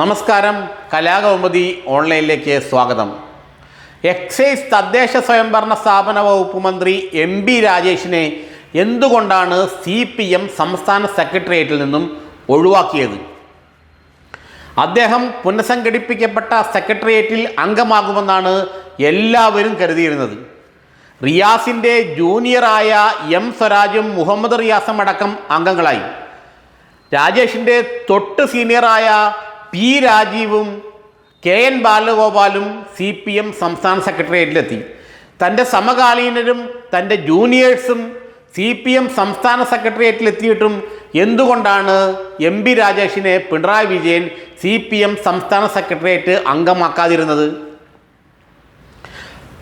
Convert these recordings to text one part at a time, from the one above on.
നമസ്കാരം. കലാകൗമുദി ഓൺലൈനിലേക്ക് സ്വാഗതം. എക്സൈസ് തദ്ദേശ സ്വയംഭരണ സ്ഥാപന വകുപ്പ് മന്ത്രി എം ബി രാജേഷിനെ എന്തുകൊണ്ടാണ് സി പി എം സംസ്ഥാന സെക്രട്ടേറിയറ്റിൽ നിന്നും ഒഴിവാക്കിയത്? അദ്ദേഹം പുനഃസംഘടിപ്പിക്കപ്പെട്ട സെക്രട്ടേറിയറ്റിൽ അംഗമാകുമെന്നാണ് എല്ലാവരും കരുതിയിരുന്നത്. റിയാസിന്റെ ജൂനിയറായ എം സ്വരാജും മുഹമ്മദ് റിയാസും അടക്കം അംഗങ്ങളായി. രാജേഷിന്റെ തൊട്ട് സീനിയറായ പി രാജീവും കെ എൻ ബാലഗോപാലും സി പി എം സംസ്ഥാന സെക്രട്ടേറിയറ്റിലെത്തി. തന്റെ സമകാലീനരും തന്റെ ജൂനിയേഴ്സും സി പി എം സംസ്ഥാന സെക്രട്ടേറിയറ്റിലെത്തിയിട്ടും എന്തുകൊണ്ടാണ് M P രാജേഷിനെ Pinarayi Vijayan C P M സംസ്ഥാന സെക്രട്ടേറിയറ്റ് അംഗമാക്കാതിരുന്നത്?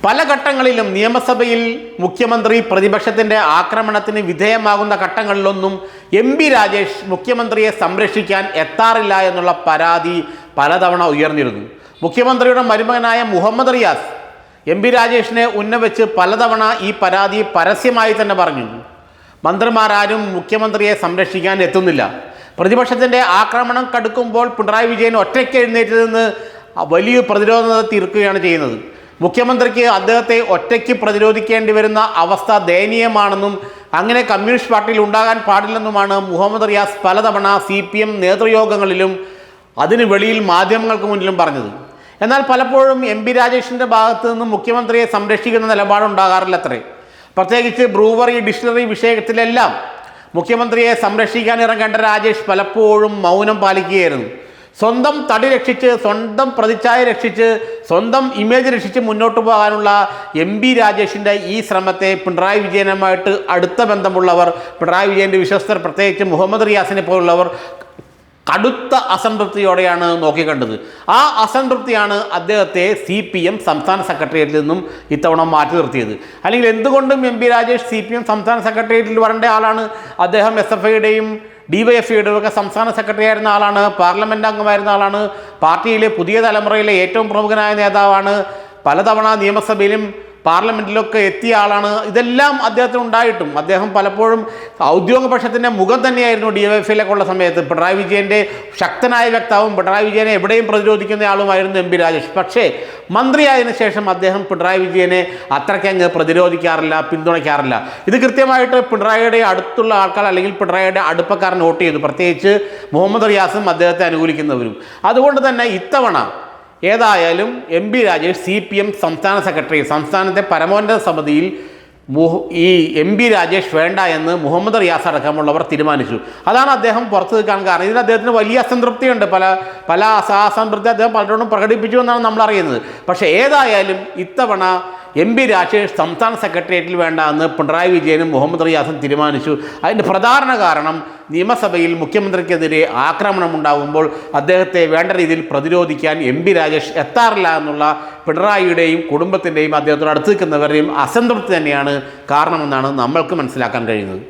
പല ഘട്ടങ്ങളിലും നിയമസഭയിൽ മുഖ്യമന്ത്രി പ്രതിപക്ഷത്തിന്റെ ആക്രമണത്തിന് വിധേയമാകുന്ന ഘട്ടങ്ങളിലൊന്നും എം പി രാജേഷ് മുഖ്യമന്ത്രിയെ സംരക്ഷിക്കാൻ എത്താറില്ല എന്നുള്ള പരാതി പലതവണ ഉയർന്നിരുന്നു. മുഖ്യമന്ത്രിയുടെ മരുമകനായ മുഹമ്മദ് റിയാസ് എം പി രാജേഷിനെ ഉന്നവെച്ച് പലതവണ ഈ പരാതി പരസ്യമായി തന്നെ പറഞ്ഞു. മന്ത്രിമാരാരും മുഖ്യമന്ത്രിയെ സംരക്ഷിക്കാൻ എത്തുന്നില്ല. പ്രതിപക്ഷത്തിന്റെ ആക്രമണം കടുക്കുമ്പോൾ പിണറായി വിജയൻ ഒറ്റയ്ക്ക് എഴുന്നേറ്റ് നിന്ന് വലിയ പ്രതിരോധത തീർക്കുകയാണ് ചെയ്യുന്നത്. മുഖ്യമന്ത്രിക്ക് അദ്ദേഹത്തെ ഒറ്റയ്ക്ക് പ്രതിരോധിക്കേണ്ടി വരുന്ന അവസ്ഥ ദയനീയമാണെന്നും അങ്ങനെ കമ്മ്യൂണിസ്റ്റ് പാർട്ടിയിൽ ഉണ്ടാകാൻ പാടില്ലെന്നുമാണ് മുഹമ്മദ് റിയാസ് പലതവണ സി പി എം നേതൃയോഗങ്ങളിലും അതിന് വെളിയിൽ മാധ്യമങ്ങൾക്ക് മുന്നിലും പറഞ്ഞത്. എന്നാൽ പലപ്പോഴും എം പി രാജേഷിന്റെ ഭാഗത്തു നിന്നും മുഖ്യമന്ത്രിയെ സംരക്ഷിക്കുന്ന നിലപാടുണ്ടാകാറില്ല അത്രേ പ്രത്യേകിച്ച് ബ്രൂവറി ഡിക്ഷണറി വിഷയത്തിലെല്ലാം മുഖ്യമന്ത്രിയെ സംരക്ഷിക്കാൻ ഇറങ്ങേണ്ട രാജേഷ് പലപ്പോഴും മൗനം പാലിക്കുകയായിരുന്നു. സ്വന്തം തടി രക്ഷിച്ച് സ്വന്തം പ്രതിച്ഛായ രക്ഷിച്ച് സ്വന്തം ഇമേജ് രക്ഷിച്ച് മുന്നോട്ട് പോകാനുള്ള എം ബി രാജേഷിന്റെ ഈ ശ്രമത്തെ പിണറായി വിജയനുമായിട്ട് അടുത്ത ബന്ധമുള്ളവർ പിണറായി വിജയന്റെ വിശ്വസ്തർ പ്രത്യേകിച്ച് മുഹമ്മദ് റിയാസിനെ പോലുള്ളവർ കടുത്ത അസംതൃപ്തിയോടെയാണ് നോക്കിക്കണ്ടത്. ആ അസംതൃപ്തിയാണ് അദ്ദേഹത്തെ സി പി എം സംസ്ഥാന സെക്രട്ടേറിയറ്റിൽ നിന്നും ഇത്തവണ മാറ്റി നിർത്തിയത്. അല്ലെങ്കിൽ എന്തുകൊണ്ടും M P Rajesh C P M സംസ്ഥാന സെക്രട്ടേറിയറ്റിൽ വരേണ്ട ആളാണ്. അദ്ദേഹം എസ് എഫ് ഐയുടെയും ഡി വൈ എഫ് ഐയുടെ ഒക്കെ സംസ്ഥാന സെക്രട്ടറി ആയിരുന്ന ആളാണ്. പാർലമെന്റ് അംഗമായിരുന്ന ആളാണ്. പാർട്ടിയിലെ പുതിയ തലമുറയിലെ ഏറ്റവും പ്രമുഖനായ നേതാവാണ്. പലതവണ നിയമസഭയിലും പാർലമെന്റിലൊക്കെ എത്തിയ ആളാണ്. ഇതെല്ലാം അദ്ദേഹത്തിന് ഉണ്ടായിട്ടും. അദ്ദേഹം പലപ്പോഴും ഔദ്യോഗിക പക്ഷത്തിന്റെ മുഖം തന്നെയായിരുന്നു ഡി വൈ എഫിലേക്കുള്ള സമയത്ത്. പിണറായി വിജയന്റെ ശക്തനായ വ്യക്താവും പിണറായി വിജയനെ എവിടെയും പ്രതിരോധിക്കുന്ന ആളുമായിരുന്നു എം പി രാജേഷ്. പക്ഷേ മന്ത്രിയായതിനു ശേഷം അദ്ദേഹം പിണറായി വിജയനെ അത്രയ്ക്കങ്ങ് പ്രതിരോധിക്കാറില്ല പിന്തുണയ്ക്കാറില്ല. ഇത് കൃത്യമായിട്ട് പിണറായിയുടെ അടുത്തുള്ള ആൾക്കാർ അല്ലെങ്കിൽ പിണറായിയുടെ അടുപ്പക്കാരൻ നോട്ട് ചെയ്തു. പ്രത്യേകിച്ച് മുഹമ്മദ് റിയാസും അദ്ദേഹത്തെ അനുകൂലിക്കുന്നവരും. അതുകൊണ്ട് തന്നെ ഇത്തവണ ഏതായാലും M P Rajesh C P M സംസ്ഥാന സെക്രട്ടറി സംസ്ഥാനത്തെ പരമോന്നത സമിതിയിൽ ഈ എം പി രാജേഷ് വേണ്ട എന്ന് മുഹമ്മദ് റിയാസ് അടക്കമുള്ളവർ തീരുമാനിച്ചു. അതാണ് അദ്ദേഹം പുറത്തു നിൽക്കാൻ കാരണം. ഇതിന് അദ്ദേഹത്തിന് വലിയ അസംതൃപ്തിയുണ്ട്. പല പല അസ- അസംതൃപ്തി അദ്ദേഹം പലരോടും പ്രകടിപ്പിച്ചു എന്നാണ് നമ്മൾ അറിയുന്നത്. പക്ഷേ ഏതായാലും ഇത്തവണ എം പി രാജേഷ് സംസ്ഥാന സെക്രട്ടേറിയറ്റിൽ വേണ്ട എന്ന് പിണറായി വിജയനും മുഹമ്മദ് റിയാസും തീരുമാനിച്ചു. അതിന്റെ പ്രധാന കാരണം നിയമസഭയിൽ മുഖ്യമന്ത്രിക്കെതിരെ ആക്രമണം ഉണ്ടാകുമ്പോൾ അദ്ദേഹത്തെ വേണ്ട രീതിയിൽ പ്രതിരോധിക്കാൻ എം പി രാജേഷ് എത്താറില്ല എന്നുള്ള പിണറായിയുടെയും കുടുംബത്തിന്റെയും അദ്ദേഹത്തോട് അടുത്ത് നിൽക്കുന്നവരുടെയും അസംതൃപ്തി തന്നെയാണ് കാരണമെന്നാണ് നമ്മൾക്ക് മനസ്സിലാക്കാൻ കഴിയുന്നത്.